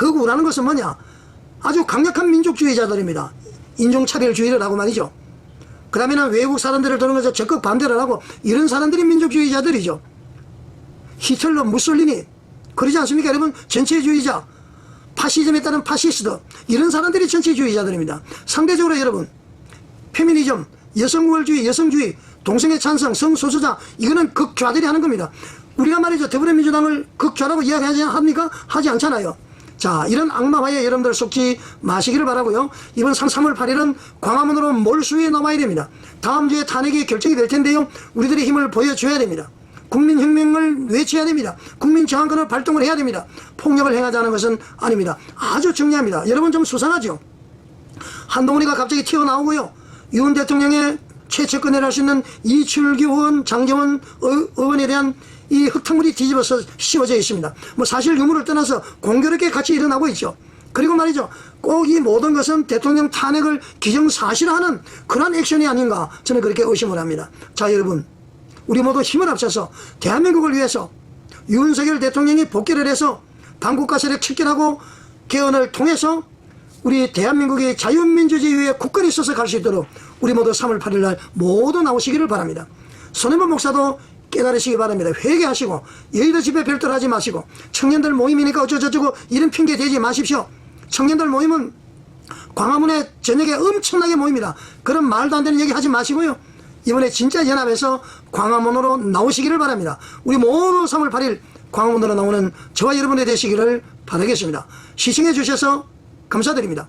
거구라는 것은 뭐냐? 아주 강력한 민족주의자들입니다. 인종차별주의를 하고 말이죠. 그 다음에는 외국 사람들을 도는 것에 적극 반대를 하고 이런 사람들이 민족주의자들이죠. 히틀러, 무솔리니 그러지 않습니까? 여러분 전체주의자 파시즘에 따른 파시스트 이런 사람들이 전체주의자들입니다. 상대적으로 여러분 페미니즘, 여성우월주의, 여성주의, 동성애 찬성, 성소수자 이거는 극좌들이 하는 겁니다. 우리가 말이죠 더불어민주당을 극좌라고 이야기하지 합니까? 하지 않잖아요. 자 이런 악마화에 여러분들 속지 마시기를 바라고요. 이번 3월 8일은 광화문으로 몰수에 나와야 됩니다. 다음 주에 탄핵이 결정이 될 텐데요. 우리들의 힘을 보여줘야 됩니다. 국민혁명을 외쳐야 됩니다. 국민저항권을 발동을 해야 됩니다. 폭력을 행하자는 것은 아닙니다. 아주 중요합니다. 여러분 좀 수상하죠? 한동훈이가 갑자기 튀어나오고요. 윤 대통령의 최측근을 할 수 있는 이출기 의원, 장경원 의- 의원에 대한 이 흙탕물이 뒤집어서 씌워져 있습니다. 뭐 사실 유무를 떠나서 공교롭게 같이 일어나고 있죠. 그리고 말이죠. 꼭 이 모든 것은 대통령 탄핵을 기정사실화하는 그런 액션이 아닌가 저는 그렇게 의심을 합니다. 자 여러분 우리 모두 힘을 합쳐서 대한민국을 위해서 윤석열 대통령이 복귀를 해서 당국과 세력 척결하고 개헌을 통해서 우리 대한민국의 자유민주주의의 국권이 있어서 갈 수 있도록 우리 모두 3월 8일 날 모두 나오시기를 바랍니다. 손해본 목사도 깨달으시기 바랍니다. 회개하시고 여의도 집회 별도로 하지 마시고 청년들 모임이니까 어쩌저쩌고 이런 핑계 대지 마십시오. 청년들 모임은 광화문에 저녁에 엄청나게 모입니다. 그런 말도 안 되는 얘기 하지 마시고요. 이번에 진짜 연합해서 광화문으로 나오시기를 바랍니다. 우리 모두 3월 8일 광화문으로 나오는 저와 여러분이 되시기를 바라겠습니다. 시청해 주셔서 감사드립니다.